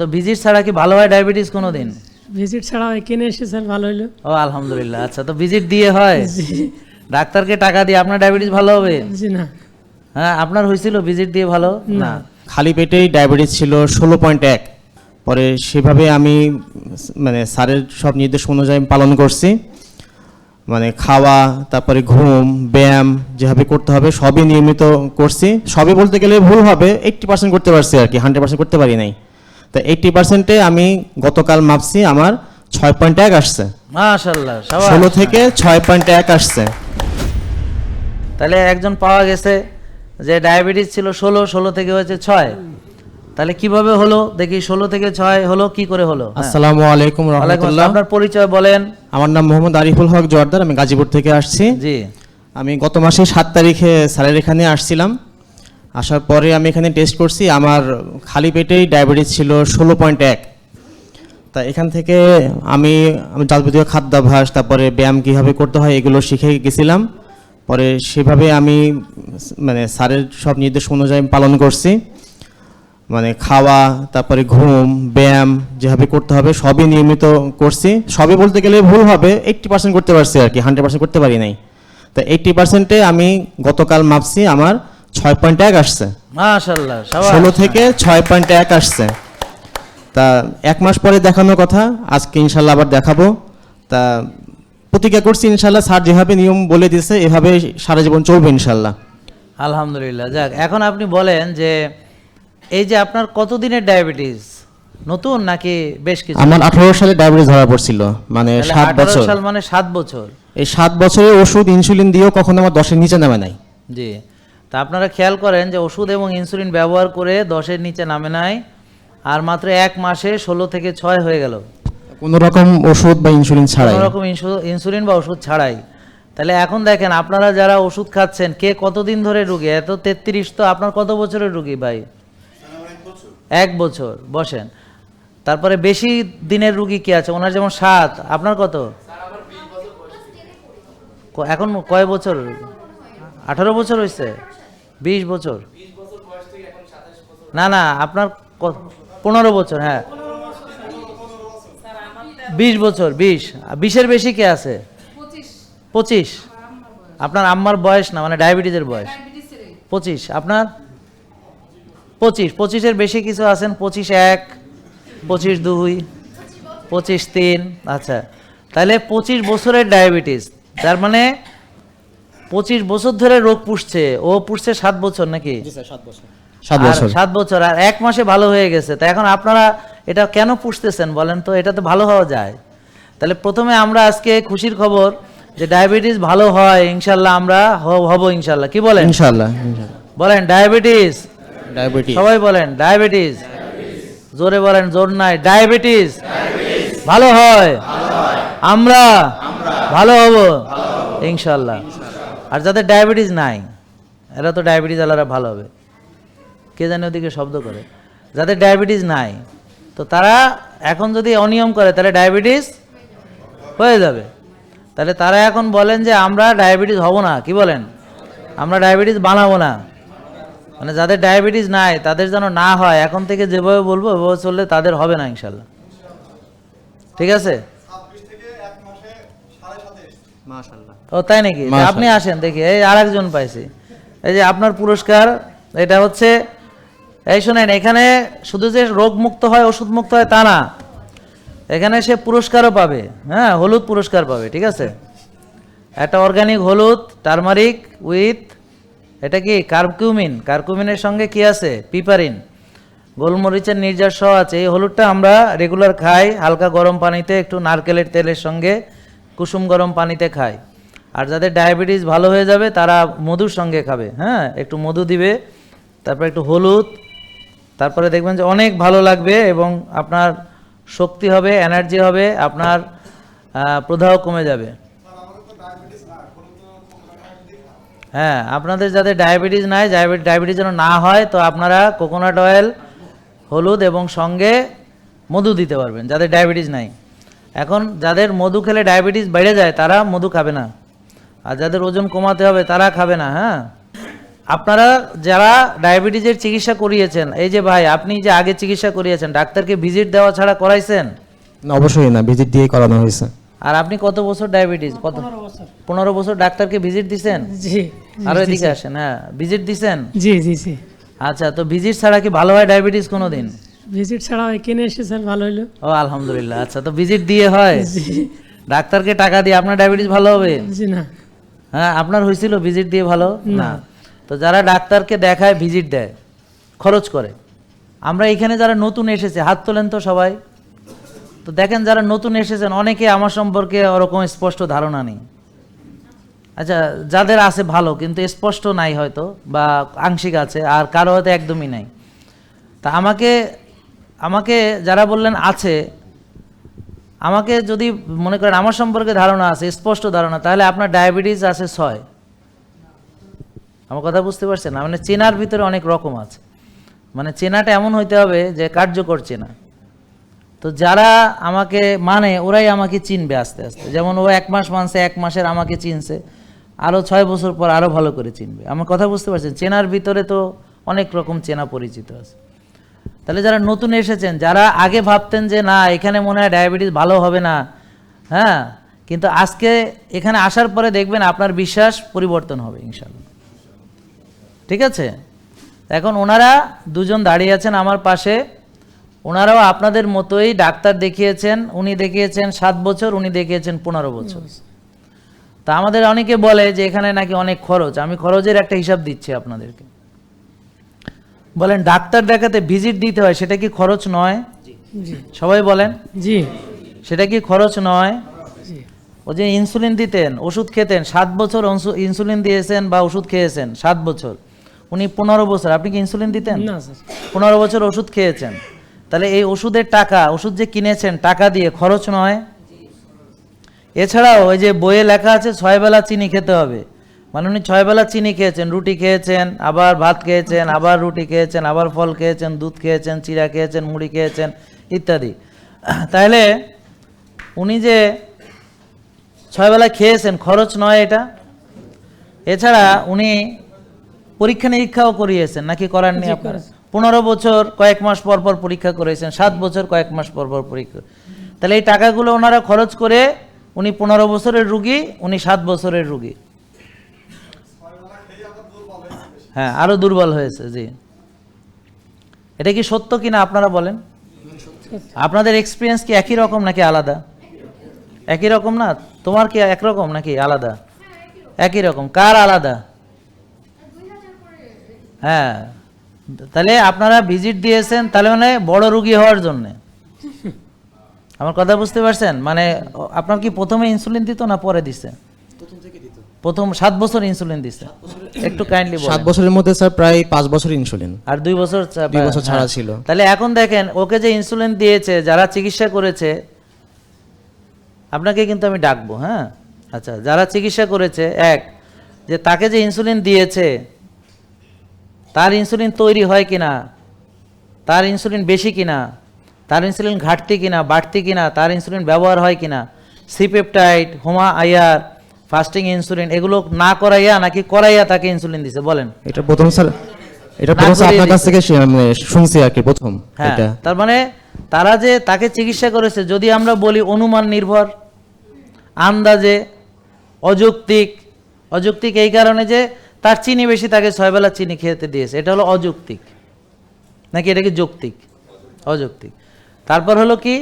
তো ভিজিট ছাড়া কি ভালো হয় ডায়াবেটিস কোনো দিন ভিজিট ছাড়া হয় কিনে এসে স্যার ভালো হলো ও আলহামদুলিল্লাহ। আচ্ছা তো ভিজিট দিয়ে হয়? ডাক্তারকে টাকা দিয়ে আপনার ডায়াবেটিস ভালো হবে? জি না। হ্যাঁ আপনার হয়েছিল ভিজিট দিয়ে ভালো? না। খালি পেটেই ডায়াবেটিস ছিল ষোলো পয়েন্ট এক। পরে সেভাবে আমি মানে স্যারের সব নির্দেশ অনুযায়ী পালন করছি। মানে খাওয়া তারপরে ঘুম ব্যায়াম যেভাবে করতে হবে সবই নিয়মিত করছি। সবই বলতে গেলে ভুল হবে এইট্টি পার্সেন্ট করতে পারছি আর কি হান্ড্রেড পার্সেন্ট করতে পারি নাই। তো এইট্টি পার্সেন্টে আমি গতকাল মাপছি আমার ছয় পয়েন্ট এক আসছে। মাশাল্লাহ ষোলো থেকে ছয় পয়েন্ট এক আসছে। তাহলে একজন পাওয়া গেছে যে ডায়াবেটিস ছিল ষোলো ষোলো থেকে হয়েছে ছয়। তাহলে কীভাবে হলো? দেখি ষোলো থেকে ছয় হলো কি করে হলো? হ্যাঁ। আসসালামু আলাইকুম রহমতুল্লাহ। আপনার পরিচয় বলেন। আমার নাম মোহাম্মদ আরিফুল হক জোয়ারদার আমি গাজীপুর থেকে আসছি। জি। আমি গত মাসে সাত তারিখে স্যারের এখানে আসছিলাম। আসার পরে আমি এখানে টেস্ট করছি, আমার খালি পেটেই ডায়াবেটিস ছিল ষোলো পয়েন্ট এক। তা এখান থেকে আমি যাবতীয় খাদ্যাভ্যাস, তারপরে ব্যায়াম কীভাবে করতে হয় এগুলো শিখে গেছিলাম। পরে সেভাবে আমি মানে স্যারের সব নির্দেশ অনুযায়ী পালন করছি। মানে খাওয়া, তারপরে ঘুম, ব্যায়াম যেভাবে করতে হবে সবই নিয়মিত করছি। সবই বলতে গেলে ভুল হবে এইট্টি পার্সেন্ট করতে পারছি আর কি হান্ড্রেড পার্সেন্ট করতে পারি নাই। তা এইট্টি পার্সেন্টে আমি গতকাল মাপছি আমার ছয় পয়েন্ট এক আসছে। মাশাল্লাহ ষোলো থেকে ছয় পয়েন্ট এক আসছে। তা এক মাস পরে দেখানোর কথা আজকে ইনশাল্লাহ আবার দেখাবো। তা প্রতিজ্ঞা করছি ইনশাল্লাহ স্যার যেভাবে নিয়ম বলে দিয়েছে এভাবে সারা জীবন চলবে ইনশাল্লাহ আলহামদুলিল্লাহ যাক এখন আপনি বলেন যে এই যে আপনার কতদিনের ডায়াবেটিস? নতুন নাকি বেশ কিছু? আমার আঠারো সালে ডায়াবেটিস ধরা পড়ছিল মানে সাত বছর। সাল মানে সাত বছর। এই সাত বছরে ওষুধ ইনসুলিন দিয়েও কখনো আমার দশের নিচে নামে নাই। জি। তা আপনারা খেয়াল করেন যে ওষুধ এবং ইনসুলিন ব্যবহার করে দশের নিচে নামে নাই আর মাত্র এক মাসে ষোলো থেকে ছয় হয়ে গেল। কোনো রকম ওষুধ বা ইনসুলিন ছাড়াই? কোনো রকম ইনসুলিন বা ওষুধ ছাড়াই। তাহলে এখন দেখেন আপনারা যারা ওষুধ খাচ্ছেন কে কতদিন ধরে রুগী? এত তেত্রিশ তো আপনার কত বছরের রুগী ভাই? এক বছর বসেন। তারপরে বেশি দিনের রুগী কি আছে? ওনার যেমন সাত আপনার কত? এখন কয় বছর? আঠারো বছর হয়েছে বিশ বছর। না না আপনার পনেরো বছর হ্যাঁ। বিশ বছর বিশ। বিশের বেশি কে আছে? পঁচিশ। আপনার আম্মার বয়স না মানে ডায়াবেটিসের বয়স? পঁচিশ। আপনার? পঁচিশ। পঁচিশের বেশি কিছু আছেন? পঁচিশ এক পঁচিশ দুই পঁচিশ তিন। আচ্ছা। তাহলে পঁচিশ বছরের ডায়াবেটিস তার মানে পঁচিশ বছর ধরে রোগ পুষছে। ও পুষছে সাত বছর নাকি? সাত বছর। সাত বছর। আর এক মাসে ভালো হয়ে গেছে। তা এখন আপনারা এটা কেন পুষতেছেন বলেন তো? এটা তো ভালো হওয়া যায়। তাহলে প্রথমে আমরা আজকে খুশির খবর যে ডায়াবেটিস ভালো হয় ইনশাল্লাহ আমরা হব ইনশাল্লাহ। কি বলেন? ইনশাল্লাহ। বলেন ডায়াবেটিস। ডায়াবেটিস। সবাই বলেন ডায়াবেটিস। জোরে বলেন জোর নাই। ডায়াবেটিস। ভালো হয়। আমরা ভালো হব। ইনশাল্লাহ। আর যাদের ডায়াবেটিস নাই এরা তো ডায়াবেটিস আলারা ভালো হবে। কে জানে ওদিকে শব্দ করে। যাদের ডায়াবেটিস নাই তো তারা এখন যদি অনিয়ম করে তাহলে ডায়াবেটিস হয়ে যাবে। তাহলে তারা এখন বলেন যে আমরা ডায়াবেটিস হব না। কি বলেন? আমরা ডায়াবেটিস বানাবো না। মানে যাদের ডায়াবেটিস নাই তাদের যেন না হয় এখন থেকে যেভাবে বলব ওভাবে চললে তাদের হবে না ইনশাল্লাহ। ঠিক আছে? মাশাআল্লাহ ও তাই নাকি? আপনি আসেন দেখি। এই আরেকজন পাইছি। এই যে আপনার পুরস্কার এটা হচ্ছে এই শোনেন এখানে শুধু যে রোগ মুক্ত হয় ওষুধ মুক্ত হয় তা না। এখানে সে পুরস্কারও পাবে হ্যাঁ হলুদ পুরস্কার পাবে ঠিক আছে? একটা অর্গানিক হলুদ টারমারিক উইথ এটা কি? কার্কুমিন কার্কুমিনের সঙ্গে কি আছে? পিপারিন গোলমরিচের নির্যাস সহ আছে। এই হলুদটা আমরা রেগুলার খাই হালকা গরম পানিতে একটু নারকেলের তেলের সঙ্গে কুসুম গরম পানিতে খাই। আর যাদের ডায়াবেটিস ভালো হয়ে যাবে, তারা মধুর সঙ্গে খাবে হ্যাঁ? একটু মধু দিবে, তারপর একটু হলুদ, তারপরে দেখবেন যে অনেক ভালো লাগবে এবং আপনার শক্তি হবে এনার্জি হবে, আপনার প্রদাহ কমে যাবে। হ্যাঁ আপনাদের যাদের ডায়াবেটিস নাই ডায়াবেটিস যেন না হয়, তো আপনারা কোকোনাট অয়েল হলুদ এবং সঙ্গে মধু দিতে পারবেন, যাদের ডায়াবেটিস নাই। এখন যাদের মধু খেলে ডায়াবেটিস বেড়ে যায়, তারা মধু খাবে না। আর যাদের ওজন কমাতে হবে তারা খাবে না হ্যাঁ? আপনারা যারা ডায়াবেটিসের চিকিৎসা করিয়েছেন এই যে ভাই আপনি যে আগে চিকিৎসা করিয়েছেন ডাক্তারকে ভিজিট দেওয়া ছাড়া করাইছেন? না, অবশ্যই না ভিজিট দিয়ে করানো হয়েছে। আর আপনি কত বছর ডায়াবেটিস? কত পনেরো বছর। ডাক্তারকে ভিজিট দিছেন? জি আরও এদিকে আসেন হ্যাঁ ভিজিট দিছেন? জি জি জি। আচ্ছা তো ভিজিট ছাড়া কি ভালো হয় ডায়াবেটিস কোনোদিন? ভিজিট ছাড়া এখানে এসে স্যার ভালো হইল। ও আলহামদুলিল্লাহ আচ্ছা তো ভিজিট দিয়ে হয়। জি। ডাক্তারকে টাকা দিয়ে আপনার ডায়াবেটিস ভালো হবে? জি না। হ্যাঁ আপনার হয়েছিল ভিজিট দিয়ে ভালো? না। তো যারা ডাক্তারকে দেখায় ভিজিট দেয় খরচ করে। আমরা এখানে যারা নতুন এসেছে হাত তোলেন তো সবাই। তো দেখেন যারা নতুন এসেছেন অনেকে আমার সম্পর্কে ওরকম স্পষ্ট ধারণা নেই। আচ্ছা যাদের আছে ভালো কিন্তু স্পষ্ট নাই হয়তো বা আংশিক আছে আর কারও হয়তো একদমই নাই। তা আমাকে আমাকে যারা বললেন আছে আমাকে যদি মনে করেন আমার সম্পর্কে ধারণা আছে, স্পষ্ট ধারণা, তাহলে আপনার ডায়াবেটিস আছে ছয়। আমার কথা বুঝতে পারছেন? মানে চেনার ভিতরে অনেক রকম আছে। মানে চেনাটা এমন হইতে হবে যে কার্যকর চেনা। তো যারা আমাকে মানে ওরাই আমাকে চিনবে আস্তে আস্তে। যেমন ও এক মাস মানছে, এক মাসের আমাকে চিনছে। আরও ছয় বছর পর আরও ভালো করে চিনবে। আমার কথা বুঝতে পারছেন? চেনার ভিতরে তো অনেক রকম চেনা পরিচিত আছে। তাহলে যারা নতুন এসেছেন যারা আগে ভাবতেন যে না এখানে মনে হয় ডায়াবেটিস ভালো হবে না হ্যাঁ? কিন্তু আজকে এখানে আসার পরে দেখবেন আপনার বিশ্বাস পরিবর্তন হবে ইনশাল্লাহ ঠিক আছে? এখন ওনারা দুজন দাঁড়িয়ে আছেন আমার পাশে। ওনারাও আপনাদের মতোই ডাক্তার দেখিয়েছেন উনি দেখিয়েছেন সাত বছর উনি দেখিয়েছেন পনেরো বছর। তা আমাদের অনেকে বলে যে এখানে নাকি অনেক খরচ। আমি খরচের একটা হিসাব দিচ্ছি আপনাদেরকে। বলেন ডাক্তার দেখাতে ভিজিট দিতে হয় সেটা কি খরচ নয়? সবাই বলেন। জি। সেটা কি খরচ নয়? জি। ও যে ইনসুলিন দিতেন ওষুধ খেতেন সাত বছর ইনসুলিন দিয়েছেন বা ওষুধ খেয়েছেন সাত বছর। উনি পনেরো বছর আপনি কি ইনসুলিন দিতেন? পনেরো বছর ওষুধ খেয়েছেন। তাহলে এই ওষুধের টাকা ওষুধ যে কিনেছেন টাকা দিয়ে খরচ নয়? এছাড়াও ওই যে বইয়ে লেখা আছে ছয় বেলা চিনি খেতে হবে। মানে উনি ছয় বেলা চিনি খেয়েছেন রুটি খেয়েছেন আবার ভাত খেয়েছেন আবার রুটি খেয়েছেন আবার ফল খেয়েছেন দুধ খেয়েছেন চিড়া খেয়েছেন মুড়ি খেয়েছেন ইত্যাদি। তাহলে উনি যে ছয় বেলা খেয়েছেন খরচ নয় এটা। এছাড়া উনি পরীক্ষা নিরীক্ষাও করিয়েছেন নাকি করাননি আপনার? পনেরো বছর কয়েক মাস পর পর পরীক্ষা করেছেন সাত বছর কয়েক মাস পর পর পরীক্ষা। তাহলে এই টাকাগুলো ওনারা খরচ করে উনি পনেরো বছরের রুগী উনি সাত বছরের রুগী। হ্যাঁ আরও দুর্বল হয়েছে, জি। এটা কি সত্য কিনা আপনারা বলেন? আপনাদের এক্সপিরিয়েন্স কি একই রকম নাকি আলাদা? একই রকম না? তোমার কি একরকম নাকি আলাদা? একই রকম। কার আলাদা? হ্যাঁ। তাহলে আপনারা ভিজিট দিয়েছেন, তাহলে মানে বড় রুগী হওয়ার জন্যে। আমার কথা বুঝতে পারছেন? মানে আপনার কি প্রথমে ইনসুলিন দিত না পরে দিছে? প্রথম সাত বছর ইনসুলিন দিছে একটু কাইন্ডলি সাত বছরের মধ্যে স্যার প্রায় পাঁচ বছর ইনসুলিন আর দুই বছর দুই বছর ছাড়া হ্যাঁ। ছিল। তাহলে এখন দেখেন ওকে যে ইনসুলিন দিয়েছে যারা চিকিৎসা করেছে আপনাকে কিন্তু আমি ডাকবো হ্যাঁ আচ্ছা যারা চিকিৎসা করেছে এক যে তাকে যে ইনসুলিন দিয়েছে তার ইনসুলিন তৈরি হয় কিনা তার ইনসুলিন বেশি কিনা তার ইনসুলিন ঘাটতি কিনা বাড়তি কিনা তার ইনসুলিন ব্যবহার হয় কিনা সিপেপটাইড হোমা আয়ার ফাস্টিং ইনসুলিন এগুলো না করাইয়া নাকি করাইয়া তাকে ইনসুলিন দিছে বলেন। এটা প্রথম স্যার এটা প্রথম আপনার কাছ থেকে মানে শুনছি আর কি প্রথম হ্যাঁ এটা। তার মানে তারা যে তাকে চিকিৎসা করেছে যদি আমরা বলি অনুমান নির্ভর আন্দাজে অযৌক্তিক অযৌক্তিক এই কারণে যে তার চিনি বেশি তাকে ছয়বেলা চিনি খেতে দিয়েছে এটা হলো অযৌক্তিক। নাকি এটা কি যৌক্তিক? অযৌক্তিক। তারপর হলো কি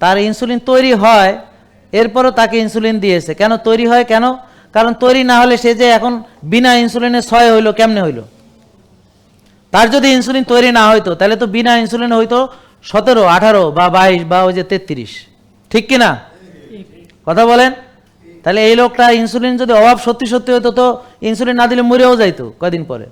তার ইনসুলিন তৈরি হয় এরপরও তাকে ইনসুলিন দিয়েছে। কেন? তৈরি হয় কেন? কারণ তৈরি না হলে সে যে এখন বিনা ইনসুলিনে ছয় হইল, কেমনে হইল? তার যদি ইনসুলিন তৈরি না হইতো, তাহলে তো বিনা ইনসুলিন হইতো সতেরো, আঠারো বা বাইশ বা ওই যে তেত্রিশ। ঠিক কি না কথা বলেন? তাহলে এই লোকটা ইনসুলিন যদি অভাব সত্যি সত্যি হতো তো ইনসুলিন না দিলে মরেও যাইতো কদিন পরে।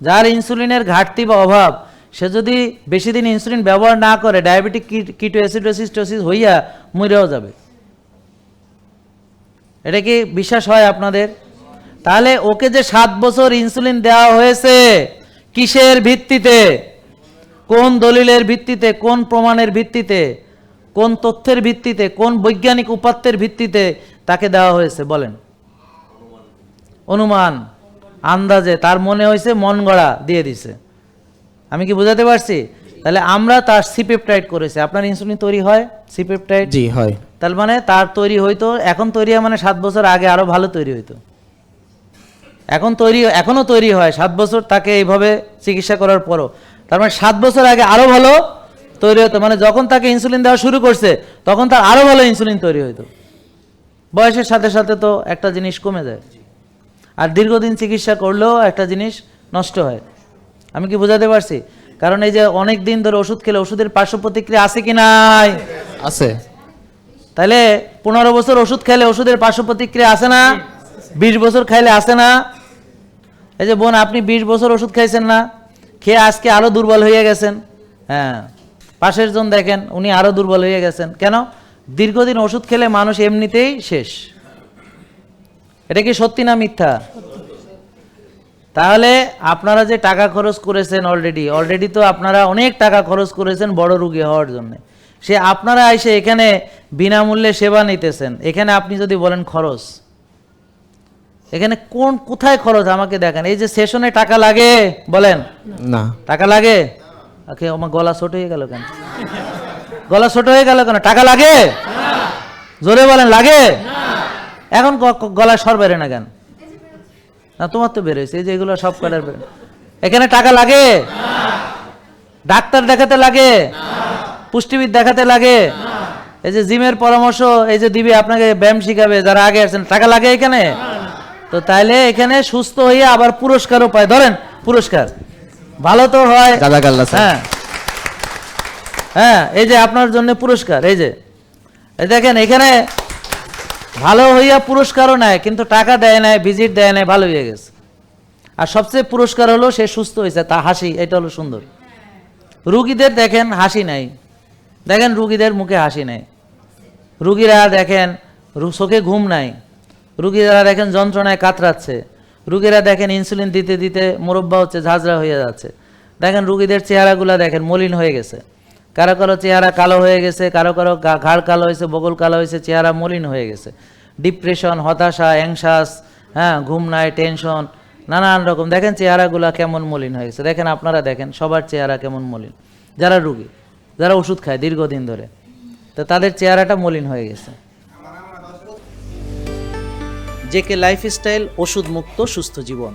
যার ইনসুলিনের ঘাটতি বা অভাব সে যদি বেশি দিন ইনসুলিন ব্যবহার না করে ডায়াবেটিক কিটো অ্যাসিডোসিস টোসিস হইয়া মরেও যাবে। এটা কি বিশ্বাস হয় আপনাদের? তাহলে ওকে যে সাত বছর ইনসুলিন দেওয়া হয়েছে, কিসের ভিত্তিতে? কোন দলিলের ভিত্তিতে? কোন প্রমাণের ভিত্তিতে? কোন তথ্যের ভিত্তিতে? কোন বৈজ্ঞানিক উপাত্তের ভিত্তিতে তাকে দেওয়া হয়েছে? বলেন। অনুমান। আন্দাজে। তার মনে হয়েছে মন গড়া দিয়ে দিছে। আমি কি বোঝাতে পারছি? তাহলে আমরা তার সিপেপটাইড করেছি। আপনার ইনসুলিন তৈরি হয়? সিপেপটাইড জি হয়। তার মানে তার তৈরি হইতো এখন তৈরি হয় মানে সাত বছর আগে আরও ভালো তৈরি হইতো। এখন তৈরি এখনও তৈরি হয় সাত বছর তাকে এইভাবে চিকিৎসা করার পরও। তার মানে সাত বছর আগে আরও ভালো তৈরি হতো। মানে যখন তাকে ইনসুলিন দেওয়া শুরু করছে তখন তার আরও ভালো ইনসুলিন তৈরি হইতো। বয়সের সাথে সাথে তো একটা জিনিস কমে যায়। আর দীর্ঘদিন চিকিৎসা করলেও একটা জিনিস নষ্ট হয়। আমি কি বোঝাতে পারছি? কারণ এই যে অনেক দিন ধরে ওষুধ খেলে ওষুধের পার্শ্ব প্রতিক্রিয়া আছে কি নাই? আছে। তাহলে পনেরো বছর ওষুধ খেলে ওষুধের পার্শ্ব প্রতিক্রিয়া আসে না? বিশ বছর খাইলে আসে না? এই যে বোন আপনি বিশ বছর ওষুধ খাইছেন না? খেয়ে আজকে আরও দুর্বল হয়ে গেছেন। হ্যাঁ। পাশের জন দেখেন উনি আরও দুর্বল হয়ে গেছেন। কেন? দীর্ঘদিন ওষুধ খেলে মানুষ এমনিতেই শেষ। এটা কি সত্যি না মিথ্যা? তাহলে আপনারা যে টাকা খরচ করেছেন অলরেডি অলরেডি তো আপনারা অনেক টাকা খরচ করেছেন বড় রুগী হওয়ার জন্য। সে আপনারা এসে এখানে বিনামূল্যে সেবা নিতেছেন। এখানে আপনি যদি বলেন খরচ এখানে কোন কোথায় খরচ আমাকে দেখেন? এই যে সেশনে টাকা লাগে বলেন। না। টাকা লাগে? ওকে আমার গলা ছোট হয়ে গেল কেন? গলা ছোট হয়ে গেল কেন? টাকা লাগে? জোরে বলেন লাগে? এখন গলা সর বেড়ে না কেন? না তোমার তো বেরোয়েছে এই যে এগুলো সব কাটার এখানে টাকা লাগে? ডাক্তার দেখাতে লাগে? পুষ্টিবিদ দেখাতে লাগে? এই যে জিমের পরামর্শ এই যে দিবে আপনাকে ব্যায়াম শিখাবে যারা আগে আছেন টাকা লাগে এখানে? তো তাইলে এখানে সুস্থ হয়ে আবার পুরস্কারও পায়। ধরেন পুরস্কার। ভালো তো হয়। হ্যাঁ। হ্যাঁ এই যে আপনার জন্য পুরস্কার এই যে। এই দেখেন এখানে ভালো হইয়া পুরস্কারও নেয়, কিন্তু টাকা দেয় নাই ভিজিট দেয় নাই, ভালো হয়ে গেছে। আর সবচেয়ে পুরস্কার হলো সে সুস্থ হয়েছে তা হাসি, এটা হলো সুন্দর। রুগীদের দেখেন হাসি নাই। দেখেন রুগীদের মুখে হাসি নাই। রুগীরা দেখেন চোখে ঘুম নাই। রুগীরা দেখেন যন্ত্রণায় কাতরাচ্ছে। রুগীরা দেখেন ইনসুলিন দিতে দিতে মুরব্বা হচ্ছে, ঝাঁঝরা হয়ে যাচ্ছে। দেখেন রুগীদের চেহারাগুলো দেখেন মলিন হয়ে গেছে। কারও কারও চেহারা কালো হয়ে গেছে, কারও কারও ঘাড় কালো হয়েছে, বগল কালো হয়েছে, চেহারা মলিন হয়ে গেছে। ডিপ্রেশন হতাশা অ্যাংশাস হ্যাঁ ঘুম নাই টেনশন নানান রকম। দেখেন চেহারাগুলো কেমন মলিন হয়ে গেছে। দেখেন আপনারা দেখেন, সবার চেহারা কেমন মলিন। যারা রুগী, যারা ওষুধ খায় দীর্ঘদিন ধরে, তো তাদের চেহারাটা মলিন হয়ে গেছে। জেকে লাইফস্টাইল ওষুধ মুক্ত সুস্থ জীবন।